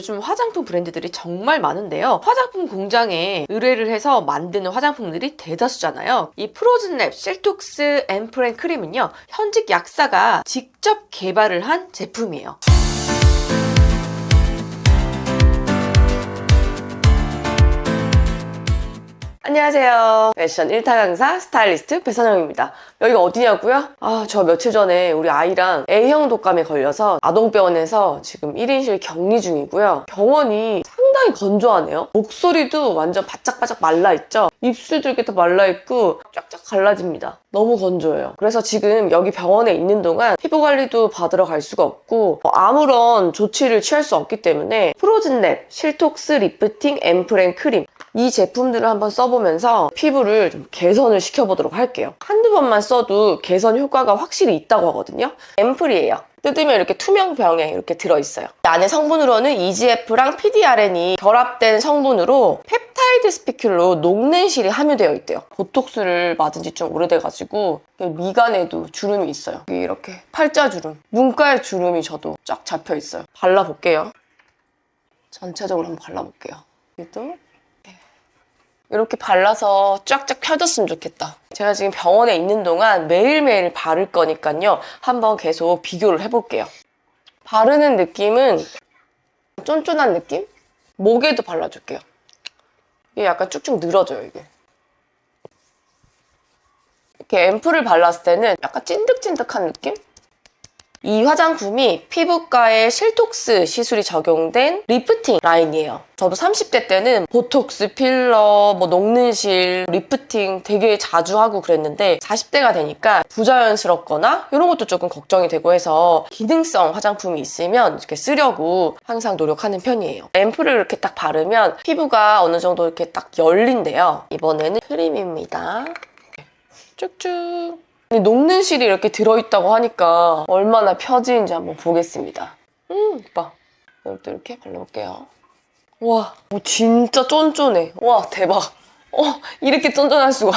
요즘 화장품 브랜드들이 정말 많은데요. 화장품 공장에 의뢰를 해서 만드는 화장품들이 대다수잖아요. 이 프로즌랩 실톡스 앰프렌 크림은요. 현직 약사가 직접 개발을 한 제품이에요. 안녕하세요. 패션 1타 강사 스타일리스트 배선영입니다. 여기가 어디냐고요? 아, 저 며칠 전에 우리 아이랑 A형 독감에 걸려서 아동병원에서 지금 1인실 격리 중이고요. 병원이 상당히 건조하네요. 목소리도 완전 바짝바짝 말라있죠? 입술도 이렇게 다 말라있고 쫙쫙 갈라집니다. 너무 건조해요. 그래서 지금 여기 병원에 있는 동안 피부 관리도 받으러 갈 수가 없고 어, 아무런 조치를 취할 수 없기 때문에 프로즌랩 실톡스 리프팅 앰프렌 크림 이 제품들을 한번 써보면서 피부를 좀 개선을 시켜보도록 할게요. 한두 번만 써도 개선 효과가 확실히 있다고 하거든요. 앰플이에요. 뜯으면 이렇게 투명 병에 이렇게 들어있어요. 이 안에 성분으로는 EGF랑 PDRN이 결합된 성분으로 펩타이드 스피큘로 녹는 실이 함유되어 있대요. 보톡스를 맞은 지 좀 오래돼가지고 미간에도 주름이 있어요. 이렇게 팔자 주름, 눈가에 주름이 저도 쫙 잡혀 있어요. 발라볼게요. 전체적으로 한번 발라볼게요. 여기도 이렇게 발라서 쫙쫙 펴졌으면 좋겠다. 제가 지금 병원에 있는 동안 매일매일 바를 거니까요. 한번 계속 비교를 해볼게요. 바르는 느낌은 쫀쫀한 느낌? 목에도 발라줄게요. 이게 약간 쭉쭉 늘어져요, 이게. 이렇게 앰플을 발랐을 때는 약간 찐득찐득한 느낌? 이 화장품이 피부과에 실톡스 시술이 적용된 리프팅 라인이에요. 저도 30대 때는 보톡스, 필러, 뭐 녹는 실, 리프팅 되게 자주 하고 그랬는데 40대가 되니까 부자연스럽거나 이런 것도 조금 걱정이 되고 해서 기능성 화장품이 있으면 이렇게 쓰려고 항상 노력하는 편이에요. 앰플을 이렇게 딱 바르면 피부가 어느 정도 이렇게 딱 열린대요. 이번에는 크림입니다. 쭉쭉. 이 녹는 실이 이렇게 들어있다고 하니까 얼마나 펴지는지 한번 보겠습니다. 음, 오빠. 이것도 이렇게 발라볼게요. 와, 오, 진짜 쫀쫀해. 와, 대박. 어, 이렇게 쫀쫀할 수가.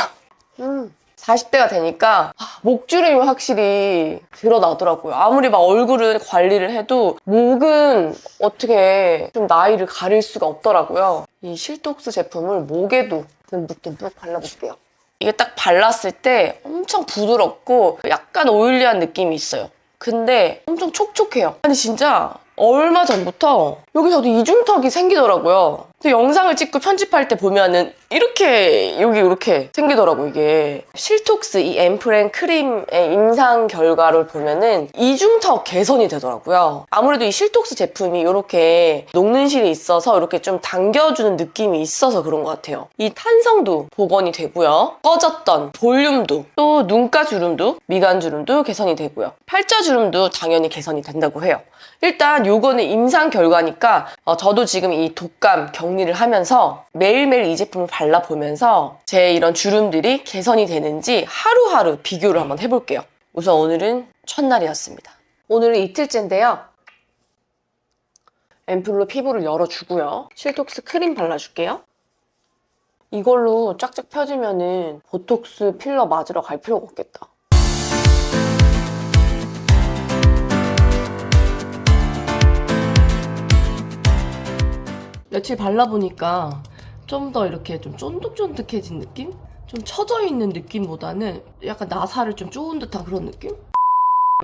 음. 40대가 되니까 아, 목주름이 확실히 드러나더라고요. 아무리 막 얼굴은 관리를 해도 목은 어떻게 좀 나이를 가릴 수가 없더라고요. 이 실톡스 제품을 목에도 듬뿍듬뿍 발라볼게요. 이게 딱 발랐을 때 엄청 부드럽고 약간 오일리한 느낌이 있어요. 근데 엄청 촉촉해요. 아니 진짜 얼마 전부터 여기 저도 이중턱이 생기더라고요. 근데 영상을 찍고 편집할 때 보면은 이렇게 여기 이렇게 생기더라고 이게 실톡스 이 앰프렌 크림의 임상 결과를 보면은 이중턱 개선이 되더라고요. 아무래도 이 실톡스 제품이 이렇게 녹는 실이 있어서 이렇게 좀 당겨주는 느낌이 있어서 그런 것 같아요. 이 탄성도 복원이 되고요. 꺼졌던 볼륨도 또 눈가 주름도 미간 주름도 개선이 되고요. 팔자 주름도 당연히 개선이 된다고 해요. 일단 요거는 임상 결과니까 어, 저도 지금 이 독감 격리를 하면서 매일매일 이 제품을 발라보면서 제 이런 주름들이 개선이 되는지 하루하루 비교를 한번 해볼게요. 우선 오늘은 첫날이었습니다. 오늘은 이틀째인데요. 앰플로 피부를 열어주고요. 실톡스 크림 발라줄게요. 이걸로 쫙쫙 펴지면은 보톡스 필러 맞으러 갈 필요가 없겠다. 며칠 발라보니까 좀 더 이렇게 좀 쫀득쫀득해진 느낌? 좀 처져 있는 느낌보다는 약간 나사를 좀 쪼은 듯한 그런 느낌?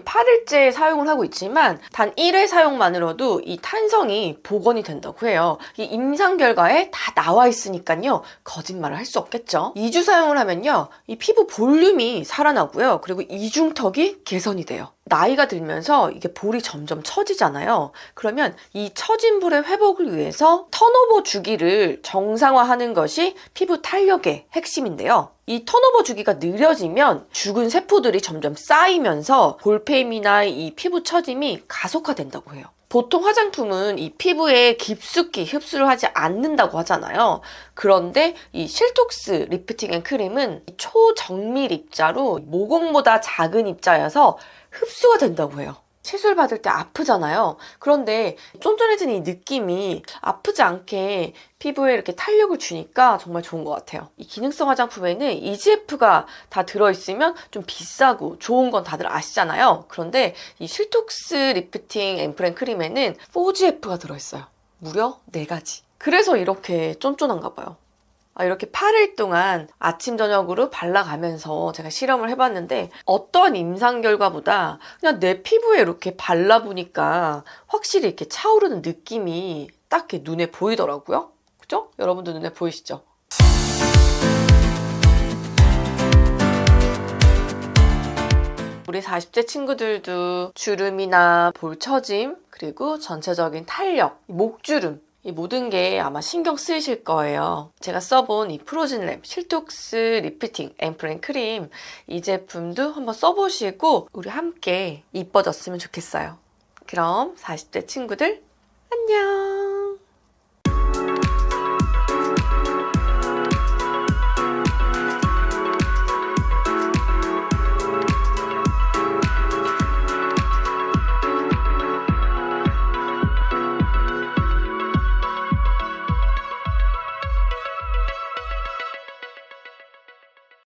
8일째 사용을 하고 있지만 단 1회 사용만으로도 이 탄성이 복원이 된다고 해요. 이 임상 결과에 다 나와 있으니까요. 거짓말을 할 수 없겠죠. 2주 사용을 하면요. 이 피부 볼륨이 살아나고요. 그리고 이중턱이 개선이 돼요. 나이가 들면서 이게 볼이 점점 처지잖아요. 그러면 이 처진 볼의 회복을 위해서 턴오버 주기를 정상화하는 것이 피부 탄력의 핵심인데요. 이 턴오버 주기가 느려지면 죽은 세포들이 점점 쌓이면서 볼페임이나 이 피부 처짐이 가속화된다고 해요. 보통 화장품은 이 피부에 깊숙이 흡수를 하지 않는다고 하잖아요. 그런데 이 실톡스 리프팅 앤 크림은 초정밀 입자로 모공보다 작은 입자여서 흡수가 된다고 해요. 시술 받을 때 아프잖아요. 그런데 쫀쫀해진 이 느낌이 아프지 않게 피부에 이렇게 탄력을 주니까 정말 좋은 것 같아요. 이 기능성 화장품에는 EGF가 다 들어있으면 좀 비싸고 좋은 건 다들 아시잖아요. 그런데 이 실톡스 리프팅 앰프렌 크림에는 4GF가 들어있어요. 무려 4가지. 그래서 이렇게 쫀쫀한가 봐요. 아, 이렇게 8일 동안 아침, 저녁으로 발라가면서 제가 실험을 해봤는데 어떤 임상 결과보다 그냥 내 피부에 이렇게 발라보니까 확실히 이렇게 차오르는 느낌이 딱 이렇게 눈에 보이더라고요. 그죠? 여러분도 눈에 보이시죠? 우리 40대 친구들도 주름이나 볼 처짐, 그리고 전체적인 탄력, 목주름, 이 모든 게 아마 신경 쓰이실 거예요. 제가 써본 이 프로진랩 실톡스 리프팅 앰플앤 크림 이 제품도 한번 써보시고 우리 함께 이뻐졌으면 좋겠어요. 그럼 40대 친구들 안녕!